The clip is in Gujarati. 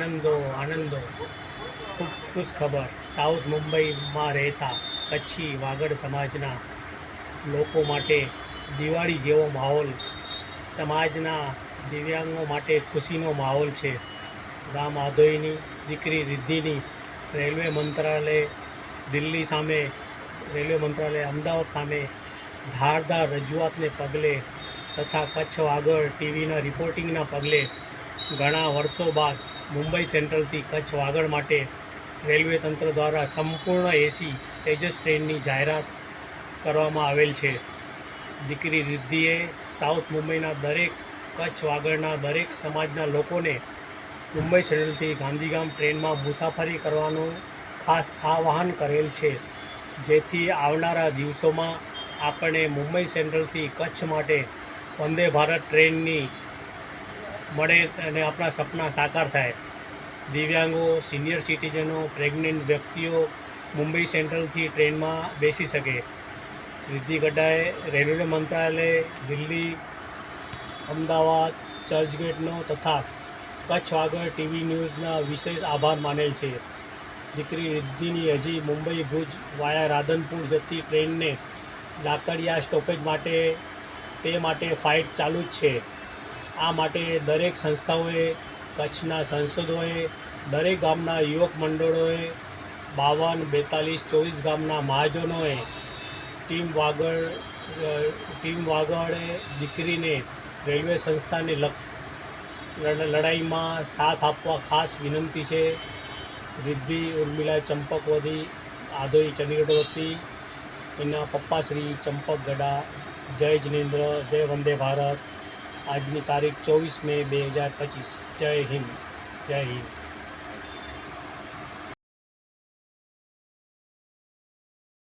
આનંદો આનંદો. ખૂબ ખુશ ખબર. સાઉથ મુંબઈમાં રહેતા કચ્છી વાગડ સમાજના લોકો માટે દિવાળી જેવો માહોલ, સમાજના દિવ્યાંગો માટે ખુશીનો માહોલ છે. ગામ આધોઈની, દીકરી રિદ્ધિની, રેલવે મંત્રાલય દિલ્હી સામે, રેલવે મંત્રાલય અમદાવાદ સામે ધારદાર રજૂઆતને પગલે તથા કચ્છ વાગડ ટીવીના રિપોર્ટિંગના પગલે ઘણા વર્ષો બાદ મુંબઈ સેન્ટ્રલથી કચ્છ વાગડ માટે રેલવે તંત્ર દ્વારા સંપૂર્ણ એસી તેજસ ટ્રેનની જાહેરાત કરવામાં આવેલ છે. દીકરી રિદ્ધિએ સાઉથ મુંબઈના દરેક કચ્છ વાગડના દરેક સમાજના લોકોને મુંબઈ સેન્ટ્રલથી ગાંધીગામ ટ્રેનમાં મુસાફરી કરવાનું ખાસ આહ્વાન કરેલ છે. જેથી આવનારા દિવસોમાં આપણે મુંબઈ સેન્ટ્રલથી કચ્છ માટે વંદે ભારત ટ્રેનની મળે અને આપણા સપના સાકાર થાય. દિવ્યાંગો સિનિયર સિટીઝનો પ્રેગ્નન્ટ વ્યક્તિઓ મુંબઈ સેન્ટ્રલથી ટ્રેનમાં બેસી શકે. રિદ્ધિ ગઢાએ રેલવે મંત્રાલય, દિલ્હી, અમદાવાદ ચર્ચગેટનો તથા કચ્છ આગળ ટીવી ન્યૂઝના વિશેષ આભાર માનેલ છે. દીકરી રિદ્ધિની હજી મુંબઈ ભુજ વાયા રાધનપુર જતી ટ્રેનને લાકડિયા સ્ટોપેજ માટે, તે માટે ફાઇટ ચાલુ જ છે. આ માટે દરેક સંસ્થાઓએ, કચ્છના સાંસદોએ, દરેક ગામના યુવક મંડળોએ, બાવન, બેતાલીસ, ચોવીસ ગામના મહાજનોએ, ટીમ વાગડ ટીમ વાગડે દીકરીને રેલવે સંસ્થાની લડાઈમાં સાથ આપવા ખાસ વિનંતી છે. રિદ્ધિ, ઉર્મિલા ચંપકવધી આધોઈ ચંડીગઢ એના પપ્પા શ્રી ચંપક ગડા જય જિનેન્દ્ર, જય વંદે ભારત. આજની તારીખ ચોવીસ મે બે હજાર પચીસ. જય હિન્દ. જય હિન્દ.